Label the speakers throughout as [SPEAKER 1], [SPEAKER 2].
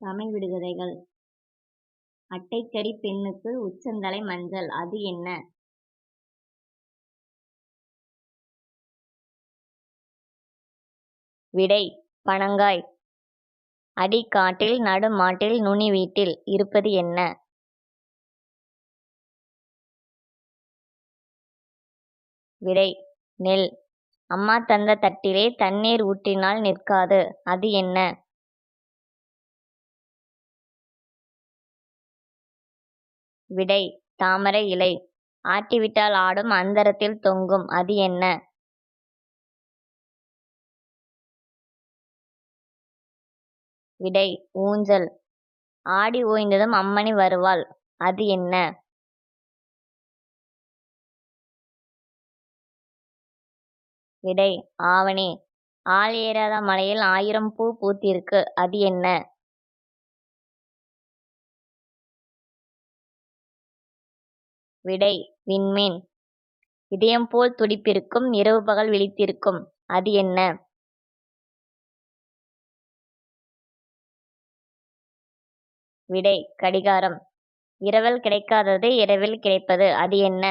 [SPEAKER 1] தமிழ் விடுகதைகள் அட்டைக்கறி பெண்ணுக்கு உச்சந்தலை மஞ்சள் அது என்ன?
[SPEAKER 2] விடை பனங்காய். அடிக்காட்டில் நடுமாட்டில் நுனி வீட்டில் இருப்பது என்ன? விடை நெல். அம்மா தந்த தட்டிலே தண்ணீர் ஊற்றினால் நிற்காது அது என்ன? விடை தாமரை இலை. ஆட்டிவிட்டால் ஆடும் அந்தரத்தில் தொங்கும் அது என்ன? விடை ஊஞ்சல். ஆடி ஓய்ந்ததும் அம்மணி வருவாள் அது என்ன? விடை ஆவணி. ஆள் ஏறாத மலையில் ஆயிரம் பூ பூத்திருக்கு அது என்ன? விடை விண்மீன். இதயம் போல் துடிப்பிருக்கும் இரவு பகல் விழித்திருக்கும் அது என்ன? விடை கடிகாரம். இரவல் கிடைக்காதது இரவில் கிடைப்பது அது என்ன?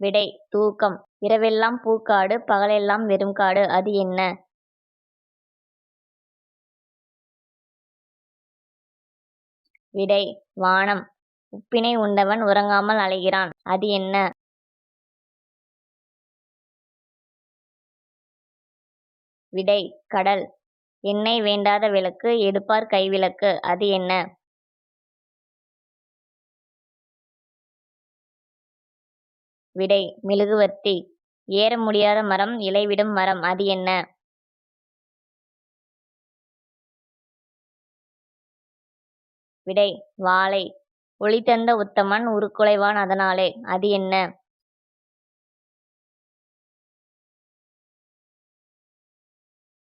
[SPEAKER 2] விடை தூக்கம். இரவெல்லாம் பூக்காடு பகலெல்லாம் வெறும் காடு அது என்ன? விடை வானம். உப்பினை உண்டவன் உறங்காமல் அலைகிறான் அது என்ன? விடை கடல். எண்ணெய் வேண்டாத விளக்கு எடுப்பார் கைவிளக்கு அது என்ன? விடை மெழுகுவர்த்தி. ஏற முடியாத மரம் இலைவிடும் மரம் அது என்ன? விடை வாழை. ஒளித்தந்த உத்தமன் உருக்குலைவான் அதனாலே அது என்ன?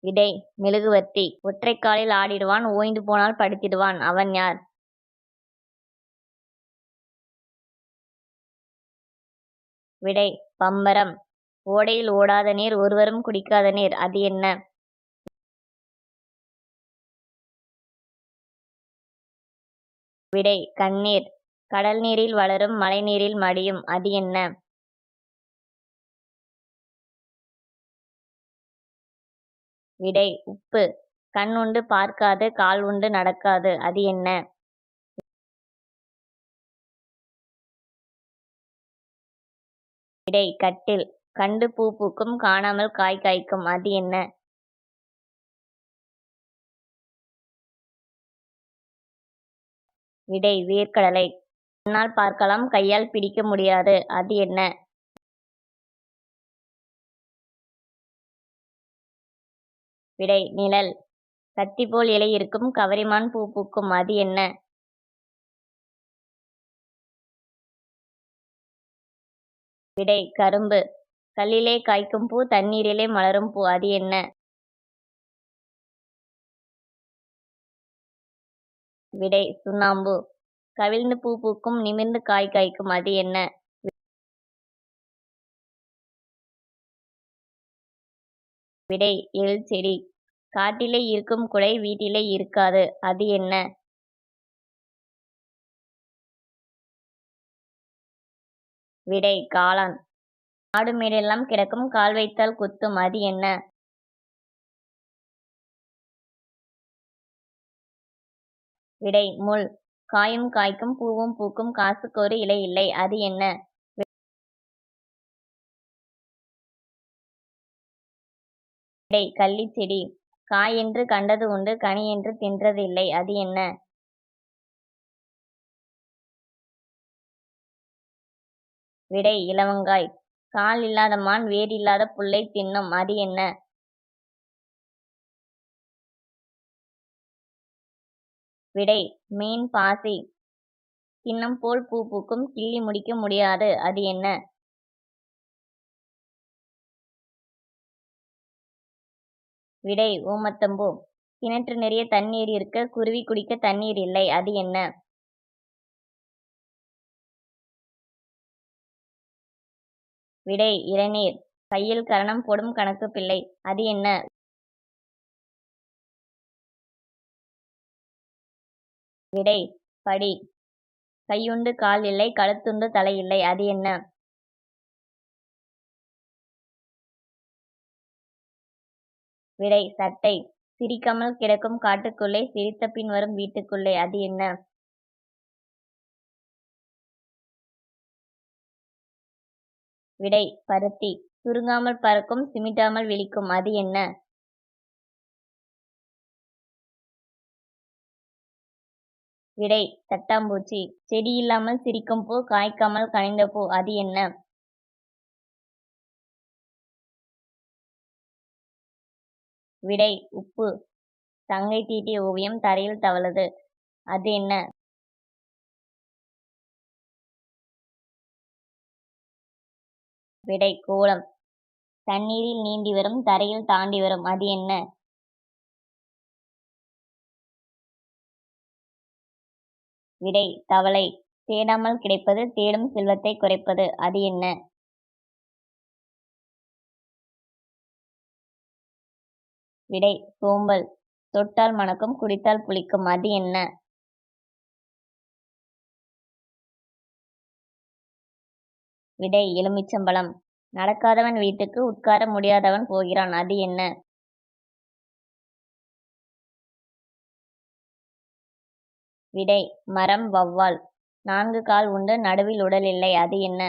[SPEAKER 2] விடை மெழுகுவர்த்தி. ஒற்றைக்காலில் ஆடிடுவான் ஓய்ந்து போனால் படுத்திடுவான் அவன் யார்? விடை பம்பரம். ஓடையில் ஓடாத நீர் ஒருவரும் குடிக்காத நீர் அது என்ன? விடை கண்ணீர். கடல் நீரில் வளரும் மழை நீரில் மடியும் அது என்ன? விடை உப்பு. கண் உண்டு பார்க்காது கால் உண்டு நடக்காது அது என்ன? விடை கட்டில். கண்டு பூ பூக்கும் காணாமல் காய் காய்க்கும் அது என்ன? விடை வேர்க்கடலை. கண்ணால் பார்க்கலாம் கையால் பிடிக்க முடியாது அது என்ன? விடை நிழல். கத்தி போல் இலை இருக்கும் கவரிமான் பூ பூக்கும் அது என்ன? விடை கரும்பு. கல்லிலே காய்க்கும் பூ தண்ணீரிலே மலரும் பூ அது என்ன? விடை சுண்ணாம்பு. கவிழ்ந்து பூ பூக்கும் நிமிர்ந்து காய் காய்க்கும் அது என்ன? விடை எல் செடி. காட்டிலே இருக்கும் குடை வீட்டிலே இருக்காது அது என்ன? விடை காளான். ஆடு மேடெல்லாம் கிடக்கும் கால் வைத்தால் குத்தும் அது என்ன? விடை முள். காயும் காய்க்கும் பூவும் பூக்கும் காசுக்கொரு இலை இல்லை அது என்ன? விடை செடி. காய் என்று கண்டது உண்டு கனி என்று தின்றது இல்லை அது என்ன? விடை இலவங்காய். கால் இல்லாத மான் வேர் இல்லாத புல்லை தின்னும் அது என்ன? விடை மீன் பாசி. கிண்ணம் போல் பூ பூக்கும் கிள்ளி முடிக்க முடியாது அது என்ன? விடை ஓமத்தம்பூ கிணற்று நிறைய தண்ணீர் இருக்க குருவி குடிக்க தண்ணீர் இல்லை அது என்ன? விடை இளநீர். கையில் கரணம் போடும் கணக்கு பிள்ளை அது என்ன விடை படி. கையுண்டு கால் இல்லை கழுத்துண்டு தலை இல்லை அது என்ன? விடை சட்டை சிரிக்காமல் கிடக்கும் காட்டுக்குள்ளே சிரித்த பின் வரும் வீட்டுக்குள்ளே அது என்ன? விடை பருத்தி. சுருங்காமல் பறக்கும் சிமிட்டாமல் விழிக்கும் அது என்ன? விடை. தட்டாம்பூச்சி. செடி இல்லாமல் சிரிக்கும் பூ காய்க்காமல் கனிந்த பூ அது என்ன? விடை. உப்பு. தங்கை தீட்டிய ஓவியம் தரையில் தவளது. அது என்ன? விடை. கோலம். தண்ணீரில் நீந்தி வரும் தரையில் தாண்டி வரும் அது என்ன? விடை தவளை தேடாமல் கிடைப்பது தேடும் செல்வத்தை குறைப்பது. அது என்ன? விடை சோம்பல் தொட்டால் மணக்கும் குடித்தால் புளிக்கும். அது என்ன? விடை எலுமிச்சம்பழம். நடக்காதவன் வீட்டுக்கு உட்கார முடியாதவன் போகிறான். அது என்ன? விடை மரம் வௌவால். நான்கு கால் உண்டு நடுவில் உடல் இல்லை அது என்ன?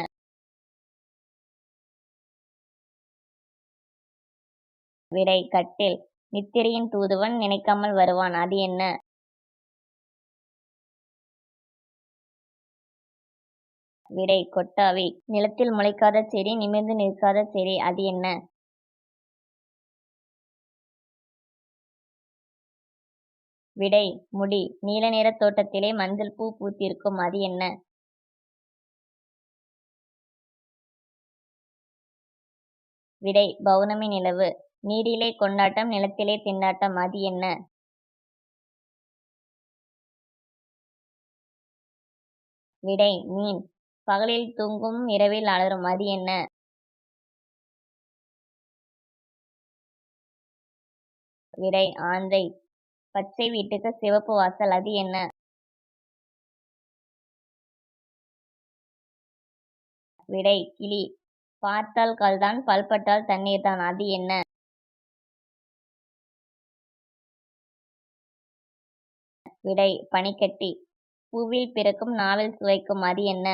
[SPEAKER 2] விடை கட்டில். நித்திரையின் தூதுவன் நினைக்காமல் வருவான் அது என்ன? விடை கொட்டாவி. நிலத்தில் முளைக்காத செடி நிமிர்ந்து நிற்காத செடி அது என்ன? விடை முடி. நீல நிற தோட்டத்திலே மஞ்சள் பூ பூத்திருக்கும் அது என்ன? விடை பௌர்ணமி நிலவு. நீரிலே கொண்டாட்டம் நிலத்திலே திண்டாட்டம் அது என்ன? விடை மீன். பகலில் தூங்கும் இரவில் அலரும் அது என்ன? விடை ஆந்தை. பச்சை வீட்டுக்கு சிவப்பு வாசல் அது என்ன? விடை கிளி. பார்த்தால் கல்தான் பல்பட்டால் தண்ணீர் தான் அது என்ன? விடை பனிக்கட்டி. பூவில் பிறக்கும் நாவில் சுவைக்கும் அது என்ன?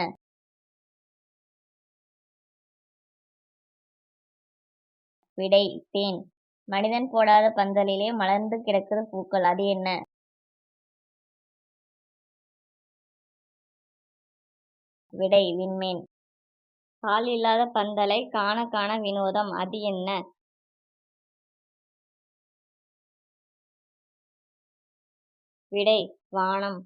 [SPEAKER 2] விடை தேன். மனிதன் போடாத பந்தலிலே மலர்ந்து கிடக்குது பூக்கள் அது என்ன? விடை விண்மீன். கால் இல்லாத பந்தலை காண காண வினோதம் அது என்ன? விடை வானம்.